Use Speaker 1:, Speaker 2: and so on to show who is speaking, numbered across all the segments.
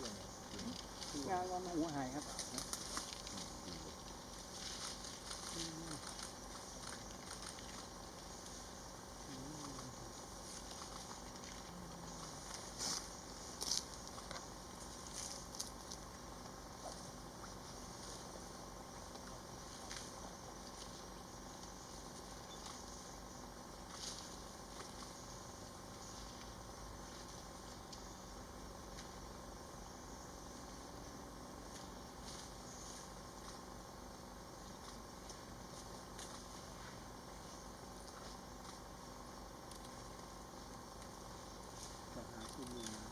Speaker 1: เพื่อนไม่เชื่อไง
Speaker 2: งานวันหัวหายครับ
Speaker 1: จะหาที่มีนะ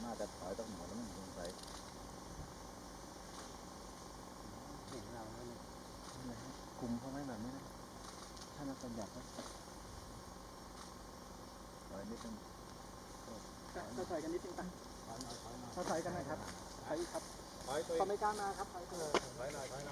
Speaker 3: เราน่าจะถอยตั้งหมดแล้วมันสงสัย
Speaker 1: เห็นเราแล้วเนี่ย
Speaker 3: นี่นะฮะกลุ่มเขาไหมแบบนี้นะ ถ้านักบัญญัติก็ถอยนิดนึง
Speaker 2: ก็ถอยกันนิดนึงไป
Speaker 1: ถอยหน่อยถอยหน่อย
Speaker 2: ถ้าถอยกันนะครับถอยครับ
Speaker 1: ถอยตัว
Speaker 2: ก็ไม่กล้ามาครับถอย
Speaker 1: ถอยหน่อยถอยหน่อย